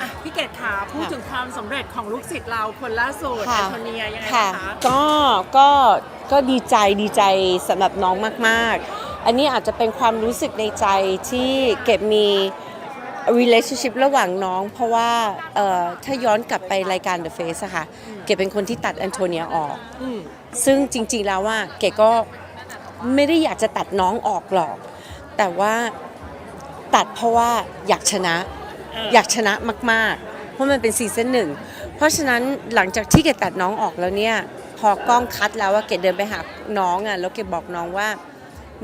อะพี่เกดขาพูดถึงความสำเร็จของลูกศิษย์เราคนล่าสุดแอค่ะ นโทเนียยังไงค่ะบ้างคะ ก็ ก็ ก็ดีใจ ดีใจสำหรับน้องมาก ๆ อันนี้อาจจะเป็นความรู้สึกในใจที่เก็บมี relationship ระหว่างน้อง เพราะว่าเอ่อถ้าย้อนกลับไปรายการ The Face อะค่ะ เก็บเป็นคนที่ตัดแอนโทเนียออก อืมซึ่งจริง ๆ แล้วว่าเก๋ก็ไม่ได้อยากจะตัดน้องออกหรอก แต่ว่าตัดเพราะว่าอยากชนะเอออยากชนะมาก ๆ เพราะมันเป็นซีซั่นหนึ่ง เพราะฉะนั้นหลังจากที่เกดตัดน้องออกแล้วเนี่ย พอกล้องคัดแล้วว่าเกดเดินไปหาน้องอะแล้วเกดบอกน้องว่า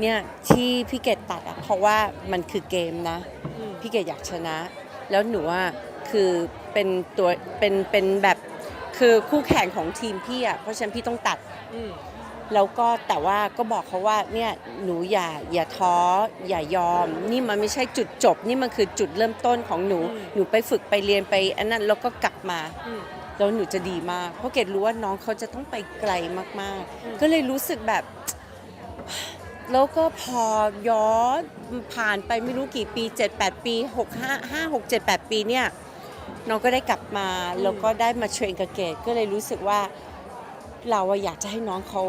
เนี่ยที่พี่เกดตัดอะเพราะว่ามันคือเกมนะอืมพี่เกดอยากชนะ แล้วหนูว่าคือเป็นตัวเป็นเป็นแบบคือคู่แข่งของทีมพี่อะเพราะฉะนั้นพี่ต้องตัดอืม แล้วก็แต่ว่าก็บอกเขาว่าเนี่ยหนูอย่าอย่าท้ออย่ายอม นี่มันไม่ใช่จุดจบ นี่มันคือจุดเริ่มต้นของหนู หนูไปฝึกไปเรียนไปอันนั้นแล้วก็กลับมาอืมแล้วหนูจะดีมาก เพราะเกดรู้ว่าน้องเขาจะต้องไปไกลมากอืมๆก็เลยรู้สึกแบบ แล้วก็พอย้อนผ่านไปไม่รู้กี่ปี 7-8 ปี 6 5 5 6 7 8 ปีเนี่ยน้องก็ได้กลับมาแล้วก็ได้มาเทรนกับเกดก็เลยรู้สึกว่าเราอะอยากจะให้น้องเขา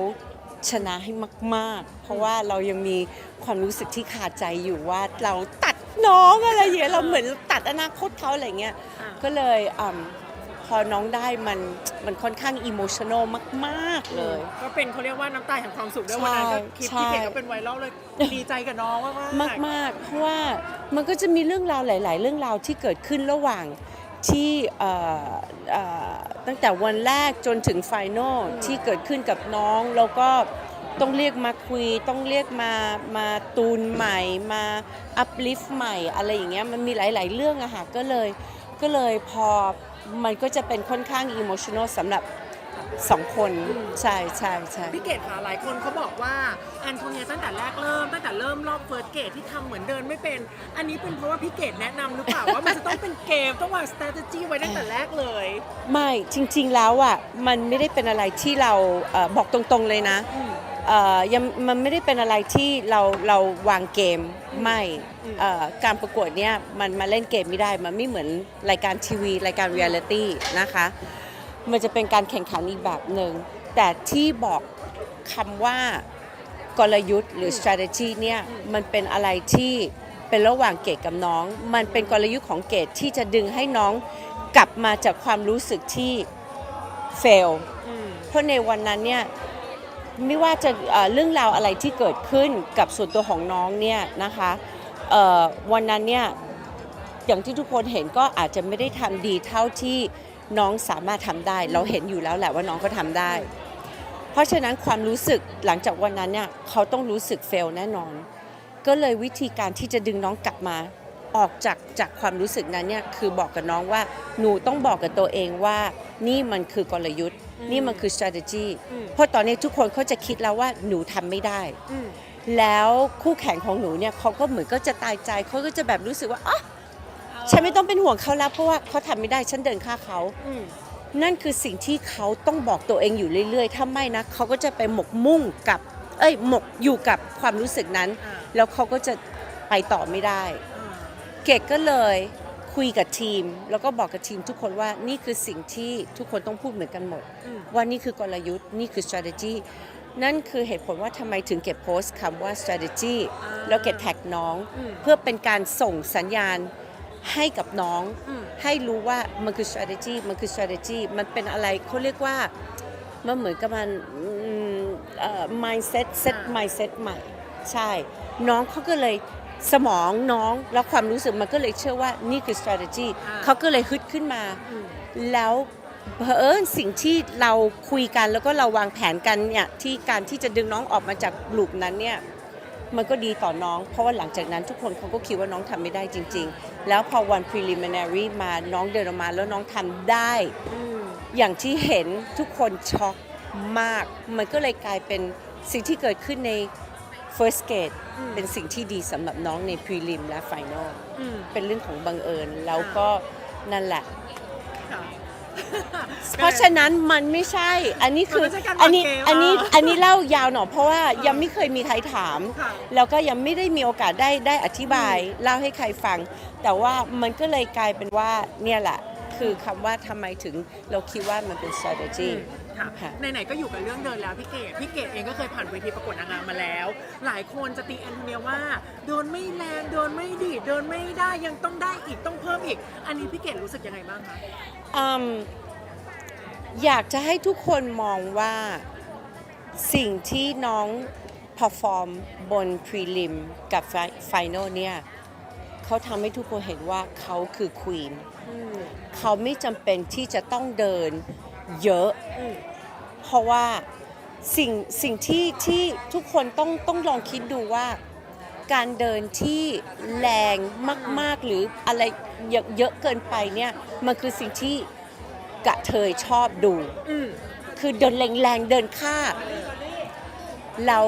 ชนะให้มาก ๆ เพราะว่าเรายังมีความรู้สึกที่ขาดใจอยู่ว่าเราตัดน้องอะไรอย่างเงี้ยเราเหมือนตัดอนาคตเขาอะไรเงี้ยอะก็เลยอมพอน้องได้มันมันค่อนข้างอิโมชันอลมาก ๆ เลย ก็เป็นเขาเรียกว่าน้ำตาแห่งความสุขด้วยใช่วันนั้นก็คลิปใช่พี่เกดก็เป็นไวรัลเลยดีใจกับน้องมากๆมากมากๆเพราะว่ามันก็จะมีเรื่องราวหลาย ๆ เรื่องราวที่เกิดขึ้นระหว่างที่เอ่อเอ่อ ตั้งแต่วันแรกจนถึงไฟนอลที่เกิดขึ้นกับน้องแล้วก็ต้องเรียกมาคุย ต้องเรียกมามาตูนใหม่ มาอัพลิฟต์ใหม่อะไรอย่างเงี้ยมันมีหลาย ๆ เรื่องอะค่ะก็เลยก็เลยพอมันก็จะเป็นค่อนข้างอิโมชันอลสำหรับ สองคนใช่ใช่ใช่พี่เกดค่ะหลายคนเขาบอกว่าแอนโทเนียตั้งแต่แรกเริ่มตั้งแต่เริ่มรอบเฟิร์สเกตที่ทำเหมือนเดินไม่เป็น อันนี้เป็นเพราะว่าพี่เกดแนะนำหรือเปล่า ว่ามันจะต้องเป็นเกมต้องวาง strategy ไว้ตั้งแต่แรกเลย ไม่จริง ๆแล้วอะมันไม่ได้เป็นอะไรที่เราเอ่อบอกตรงๆเลยนะเอ่อยังมันไม่ได้เป็นอะไรที่เราเราวางเกมไม่อืมเอ่อการประกวดเนี่ยมันมาเล่นเกมไม่ได้มันไม่เหมือนรายการทีวี รายการเรียลิตี้นะคะ มันจะเป็นการแข่งขันอีกแบบหนึ่งแต่ที่บอกคำว่ากลยุทธ์หรือ strategy เนี่ยมันเป็นอะไรที่เป็นระหว่างเกดกับน้อง มันเป็นกลยุทธ์ของเกดที่จะดึงให้น้องกลับมาจากความรู้สึกที่ fail เพราะในวันนั้นเนี่ยไม่ว่าจะเอ่อเรื่องราวอะไรที่เกิดขึ้นกับส่วนตัวของน้องเนี่ยนะคะวันนั้นเนี่ยอย่างที่ทุกคนเห็นก็อาจจะไม่ได้ทำดีเท่าที่ น้องสามารถทำได้ เราเห็นอยู่แล้วแหละว่าน้องก็ทำได้ เพราะฉะนั้นความรู้สึกหลังจากวันนั้นเนี่ยเขาต้องรู้สึกเฟลแน่นอน ก็เลยวิธีการที่จะดึงน้องกลับมา ออกจากจากความรู้สึกนั้นเนี่ยคือบอกกับน้องว่าหนูต้องบอกกับตัวเองว่านี่มันคือกลยุทธ์ นี่มันคือ strategy อืมเพราะตอนนี้ทุกคนเขาจะคิดแล้วว่าหนูทำไม่ได้อืมแล้วคู่แข่งของหนูเนี่ยเขาก็เหมือนก็จะตายใจเขาก็จะแบบรู้สึกว่าอ๋อ ฉันไม่ต้องเป็นห่วงเขาแล้วเพราะว่าเขาทำไม่ได้ฉันเดินฆ่าเขา อืม นั่นคือสิ่งที่เขาต้องบอกตัวเองอยู่เรื่อยๆ ถ้าไม่นะเขาก็จะไปหมกมุ่งกับ เอ้ย หมกอยู่กับความรู้สึกนั้น อ่า แล้วเขาก็จะไปต่อไม่ได้ อ่าเกดก็เลยคุยกับทีม แล้วก็บอกกับทีมทุกคนว่านี่คือสิ่งที่ทุกคนต้องพูดเหมือนกันหมด อืมว่านี่คือกลยุทธ์นี่คือ strategy นั่นคือเหตุผลว่าทำไมถึงเก็บโพสต์คำว่า strategy อ่าแล้วเก็บแท็กน้อง อืม เพื่อเป็นการส่งสัญญาณ ให้กับน้องอืมให้รู้ว่ามันคือ strategy มันคือ strategy มันเป็นอะไรเขาเรียกว่ามันเหมือนกับมันอืมเอ่อ mindset set อ่า mindset ใหม่ ใช่ น้องเขาก็เลยสมองน้องแล้วความรู้สึกมันก็เลยเชื่อว่านี่คือ strategy อ่าเขาก็เลยฮึดขึ้นมาอืมแล้วเผอิญสิ่งที่เราคุยกันแล้วก็เราวางแผนกันเนี่ยที่การที่จะดึงน้องออกมาจากลูปนั้นเนี่ย มันก็ดีต่อน้อง เพราะว่าหลังจากนั้นทุกคนเขาก็คิดว่าน้องทำไม่ได้จริง ๆ แล้วพอวัน preliminary มาน้องเดินออกมาแล้วน้องทำได้อืมอย่างที่เห็นทุกคนช็อกมาก มันก็เลยกลายเป็นสิ่งที่เกิดขึ้นใน first gate อืมเป็นสิ่งที่ดีสำหรับน้องใน prelim และ final อืมเป็นเรื่องของบังเอิญแล้วก็นั่นแหละค่ะ เพราะฉะนั้นมันไม่ใช่ อันนี้คือมันไม่ใช่การวางอันนี้เกมอันนี้อะอันนี้เล่ายาวหน่อยเพราะว่ายังไม่เคยมีใครถาม ค่ะ แล้วก็ยังไม่ได้มีโอกาสได้ได้อธิบายเล่าให้ใครฟัง แต่ว่ามันก็เลยกลายเป็นว่าเนี่ยแหละ คือคำว่าทำไมถึงเราคิดว่ามันเป็น strategy ค่ะ ค่ะไหนๆก็อยู่กับเรื่องเดินแล้วพี่เกดพี่เกดเองก็เคยผ่านเวทีประกวดนางงามมาแล้ว หลายคนจะตีแอนโทเนียว่าเดินไม่แรงเดินไม่ดีดเดินไม่ได้ยังต้องได้อีกต้องเพิ่มอีก อันนี้พี่เกดรู้สึกยังไงบ้างคะ อืม อยากจะให้ทุกคนมองว่าสิ่งที่น้อง perform บน prelim กับ final เนี่ยเขาทำให้ทุกคนเห็นว่าเขาคือ queen อืมเขาไม่จำเป็นที่จะต้องเดินเยอะอืมเพราะว่าสิ่งสิ่งที่ที่ทุกคนต้องต้องลองคิดดูว่า การเดินที่แรงมาก ๆ หรืออะไรเยอะเยอะเกินไปเนี่ยมันคือสิ่งที่ กะเทยชอบดูอืมคือเดินแรงๆ เดินค่าเรา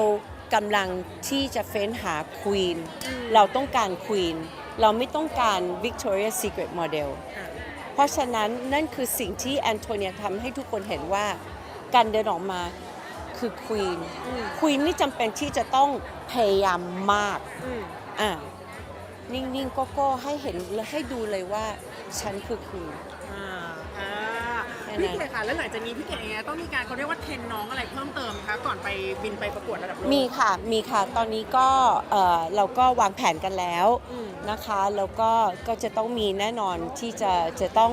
กำลังที่จะเฟ้นหาควีนอืมเราต้องการควีน เราไม่ต้องการ Victoria's Secret Model อะเพราะฉะนั้นนั่นคือสิ่งที่แอนโทเนียทำให้ทุกคนเห็นว่า การเดินออกมาคือควีนอืมควีนไม่จำเป็นที่จะต้องพยายามมากอืมอะนิ่งๆก็ๆให้เห็นและให้ดูเลยว่า ฉันคือควีนอ่าอ่าแค่ พี่นั้นเกดค่ะแล้วหลังจากนี้พี่เกดเองต้องมีการเขาเรียกว่าเทรนน้องอะไรเพิ่มเติมคะก่อนไปบินไปประกวดระดับโลก มีค่ะ มีค่ะ ตอนนี้ก็เอ่อเราก็วางแผนกันแล้วอืม นะคะ แล้วก็ก็จะต้องมีแน่นอนที่จะจะต้อง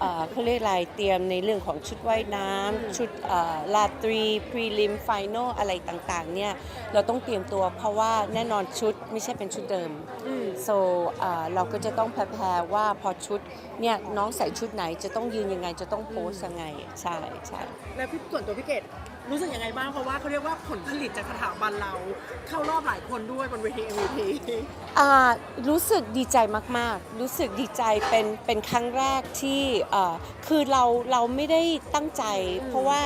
เอ่อเขาเรียกอะไรเตรียมในเรื่องของชุดว่ายน้อืมำชุดเอ่อลาตรีพรีลิมไฟนอลอะไรต่างๆเนี่ยเราต้องเตรียมตัวเพราะว่าแน่นอนชุดไม่ใช่เป็นชุดเดิม อืม so เอ่อเราก็จะต้องแพรๆว่าพอชุดเนี่ยน้องใส่ชุดไหนจะต้องยืนยังไงจะต้องโพสยังไงใช่ใช่ แล้วพี่ส่วนตัวพี่เกดรู้สึกยังไงบ้าง เพราะว่าเขาเรียกว่าผลผลิตจากสถาบันเรา เข้ารอบหลายคนด้วยบนเวที MVP อ่ารู้สึกดีใจมาก ๆ รู้สึกดีใจเป็นเป็นครั้งแรกที่เอ่อคือเราเราไม่ได้ตั้งใจอืมเพราะว่า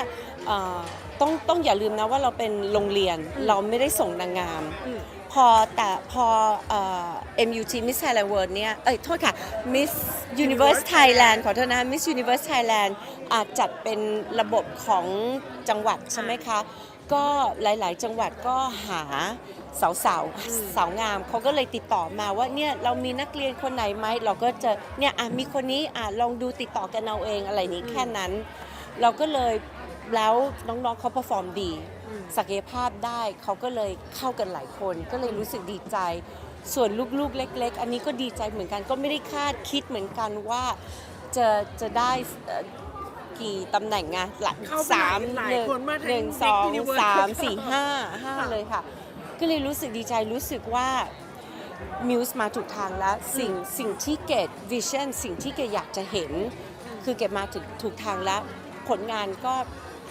เอ่อต้องต้องอย่าลืมนะว่าเราเป็นโรงเรียนอืมเราไม่ได้ส่งนางงามอืมพอแต่พอเอ่อ MUT Miss Thailand World เนี่ยเอ้ยโทษค่ะ Miss Universe Thailand ขอโทษนะ Miss Universe Thailand อาจจัดเป็นระบบของจังหวัดใช่ไหมคะ ก็หลาย ๆ จังหวัดก็หาสาวสาวๆอืมสาวงามเขาก็เลยติดต่อมาว่าเนี่ยเรามีนักเรียนคนไหนไหมเราก็จะเนี่ยอะมีคนนี้อะลองดูติดต่อกันเอาเองอะไรนี้แค่นั้น เราก็เลยแล้วน้องๆเขา perform ดีอืมศักยภาพได้เขาก็เลยเข้ากันหลายคน ก็เลยรู้สึกดีใจ ส่วนลูกๆ เล็ก ๆ อันนี้ก็ดีใจเหมือนกันก็ไม่ได้คาดคิดเหมือนกันว่าจะจะได้เอ่อ กี่ตำแหน่งไงหลักเข้าไปสามหลายหนึ่งคนมากทั้งหนึ่ง Miss สอง Universe สามสี่ห้าห้าค่ะ เลยค่ะ ก็เลยรู้สึกดีใจรู้สึกว่ามิวส์มาถูกทางแล้ว สิ่งสิ่งที่เกดวิชั่นสิ่งที่เกดอยากจะเห็น คือเก็บมาถึงถูกทางแล้ว ผลงานก็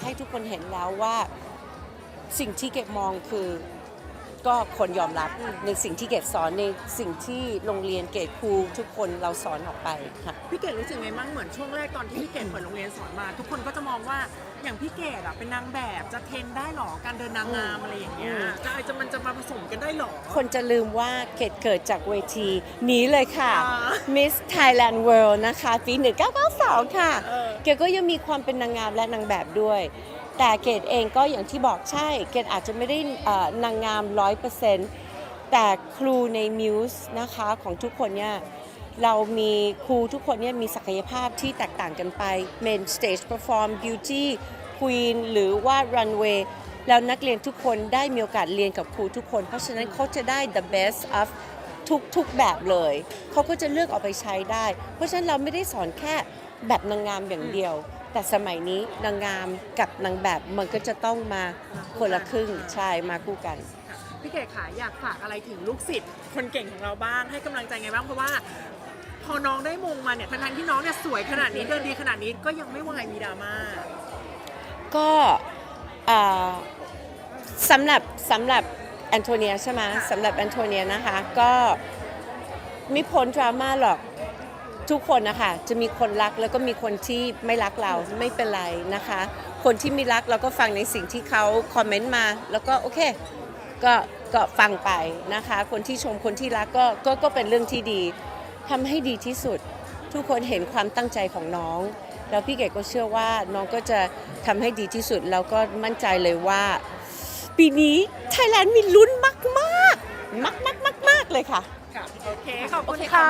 ให้ทุกคนเห็นแล้วว่า สิ่งที่เก็บมองคือ ก็คนยอมรับอืมในสิ่งที่เกดสอนในสิ่งที่โรงเรียนเกดครูทุกคนเราสอนออกไปค่ะ พี่เกดรู้สึกไงบ้างเหมือนช่วงแรกตอนที่พี่เกดเปิดโรงเรียนสอนมา ทุกคนก็จะมองว่าอย่างพี่เกดอะเป็นนางแบบจะเทรนได้หรอการเดินนางงามอะไรอย่างเงี้ยอืมจะจะมันจะมาผสมกันได้หรอ คนจะลืมว่าเกดเกิดจากเวทีนี้เลยค่ะอ่า Miss Thailand World นะคะปี1992 ค่ะเออเกดก็ยังมีความเป็นนางงามและนางแบบด้วย แต่เกดเองก็อย่างที่บอกใช่ เกดอาจจะไม่ได้นางงามร้อยเปอร์เซ็นต์แต่ครูในมิวส์นะคะของทุกคนเนี่ยเรามีครูทุกคนเนี่ยมีศักยภาพที่แตกต่างกันไป Main Stage Perform Beauty Queen หรือว่า Runway แล้วนักเรียนทุกคนได้มีโอกาสเรียนกับครูทุกคน เพราะฉะนั้นเขาจะได้ the best of ทุกทุกแบบเลย เขาก็จะเลือกเอาไปใช้ได้ เพราะฉะนั้นเราไม่ได้สอนแค่แบบนางงามอย่างเดียว แต่สมัยนี้นางงามกับนางแบบมันก็จะต้องมาคนละครึ่งใช่มาคู่กันค่ะพี่เกดค่ะอยากฝากอะไรถึงลูกศิษย์คนเก่งของเราบ้างให้กำลังใจไงบ้างเพราะว่า พอน้องได้มงมาเนี่ยทั้งๆที่น้องเนี่ยสวยขนาดนี้เดินดีขนาดนี้ก็ยังไม่วายมีดราม่า ก็อ่าสำหรับสำหรับแอนโทเนียใช่ไหมค่ะสำหรับแอนโทเนียนะคะ ก็ไม่พ้นดราม่าหรอก ทุกคนนะคะจะมีคนรักแล้วก็มีคนที่ไม่รักเราไม่เป็นไรนะคะ คนที่ไม่รักเราก็ฟังในสิ่งที่เขาคอมเมนต์มา แล้วก็โอเคก็ก็ฟังไปนะคะ คนที่ชมคนที่รักก็ก็ก็เป็นเรื่องที่ดีทำให้ดีที่สุด ทุกคนเห็นความตั้งใจของน้อง แล้วพี่เกดก็เชื่อว่าน้องก็จะทำให้ดีที่สุดแล้วก็มั่นใจเลยว่า ปีนี้ไทยแลนด์มีลุ้นมากมากมากมากมากๆเลยค่ะค่ะ โอเค ขอบโอคุณเคค่ะค่ะ